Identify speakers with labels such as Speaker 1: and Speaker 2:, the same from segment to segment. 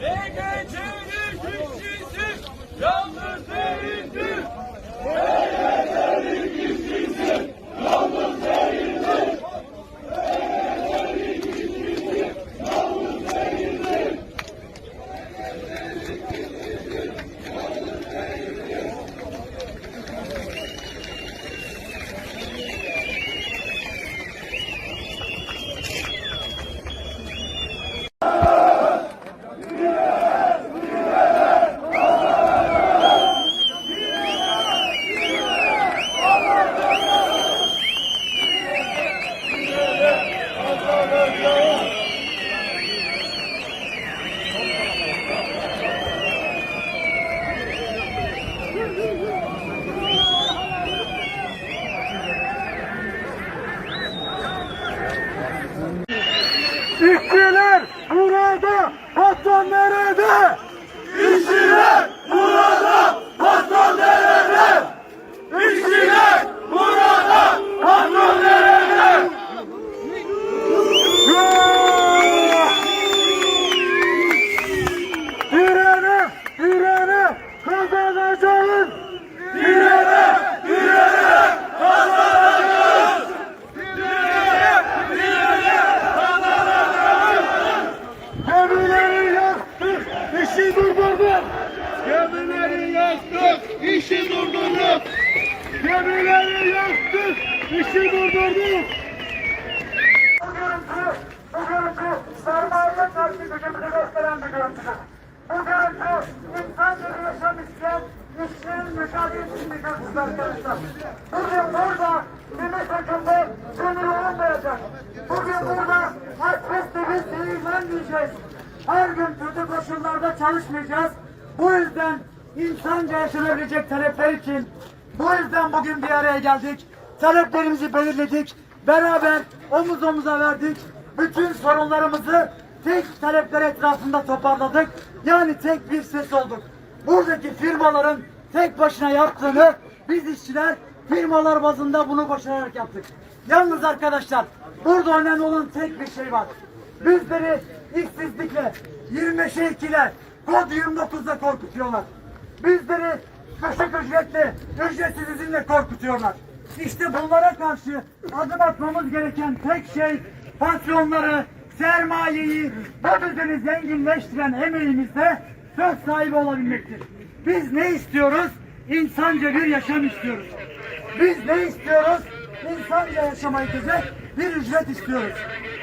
Speaker 1: Egece'nin işçisi yalnız değildir.
Speaker 2: İşçiler burada, patron nerede? İşçiler burada, patron nerede? İşçiler burada, patron nerede? Direne, direne, kazanacağız. Direne, direne, kazanacağız. Gemileri yaktık, işi durdurduk. Gemileri yaktık, işi durdurduk. Gemileri yaktık, işi durdurduk. Bu görüntü, bu görüntü sermayeye karşı gücümüzü gösteren bir görüntüdür. Bu görüntü insanca bir yaşam isteyen işçinin mücadelesinin bir görüntüsü arkadaşlar. Bugün burada gümüş takımda gönül olmayacak. Bugün burada asbest biz zehirlenmeyeceğiz. Her gün kötü koşullarda çalışmayacağız. Bu yüzden insanca yaşanabilecek talepler için bu yüzden bugün bir araya geldik. Taleplerimizi belirledik. Beraber omuz omuza verdik. Bütün sorunlarımızı tek talepler etrafında toparladık. Yani tek bir ses olduk. Buradaki firmaların tek başına yaptığını biz işçiler firmalar bazında bunu başararak yaptık. Yalnız arkadaşlar burada önemli olan tek bir şey var. Bizleri işsizlikle, 25'e 2'le, kod 29'la korkutuyorlar. Bizleri düşük ücretle, ücretsiz izinle korkutuyorlar. İşte bunlara karşı adım atmamız gereken tek şey pansiyonları, sermayeyi, bu düzeni zenginleştiren emeğimizde söz sahibi olabilmektir. Biz ne istiyoruz? İnsanca bir yaşam istiyoruz. Biz ne istiyoruz? İnsanca yaşamayı güzel bir ücret istiyoruz.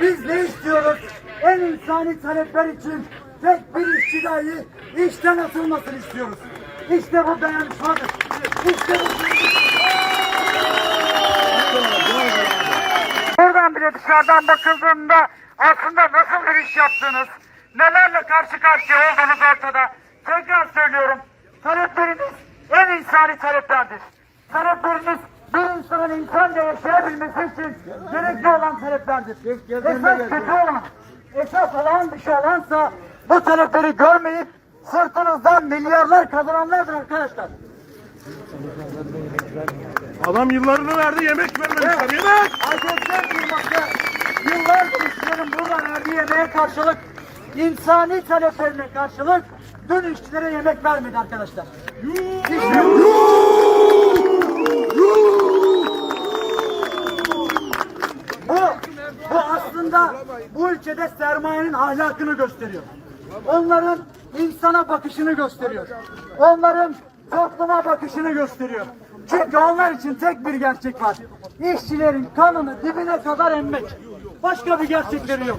Speaker 2: Biz ne istiyoruz? En insani talepler için tek bir işçi dahi işten atılmasını istiyoruz. İşte bu dayanışmadır. İşte bu Buradan bile dışarıdan bakıldığında aslında nasıl bir iş yaptınız, nelerle karşı karşıya olduğunuz ortada. Tekrar söylüyorum, talepleriniz en insani taleplerdir. Talepleriniz bir insanın insanca yaşayabilmesi için gerekli olan taleplerdir. Esas kötü olan, esas olan bir şey olansa bu talepleri görmeyip sırtınızdan milyarlar kazananlardır arkadaşlar.
Speaker 3: Adam yıllarını verdi yemek vermemişler. Yemek!
Speaker 2: Acentler firması yıllardır işçilerin burada verdiği yemeğe karşılık, insani taleplerine karşılık dün işçilere yemek vermedi arkadaşlar. İşte bu, bu aslında bu ülkede sermayenin ahlakını gösteriyor. Onların insana bakışını gösteriyor. Onların topluma bakışını gösteriyor. Çünkü onlar için tek bir gerçek var. İşçilerin kanını dibine kadar emmek. Başka bir gerçekleri yok.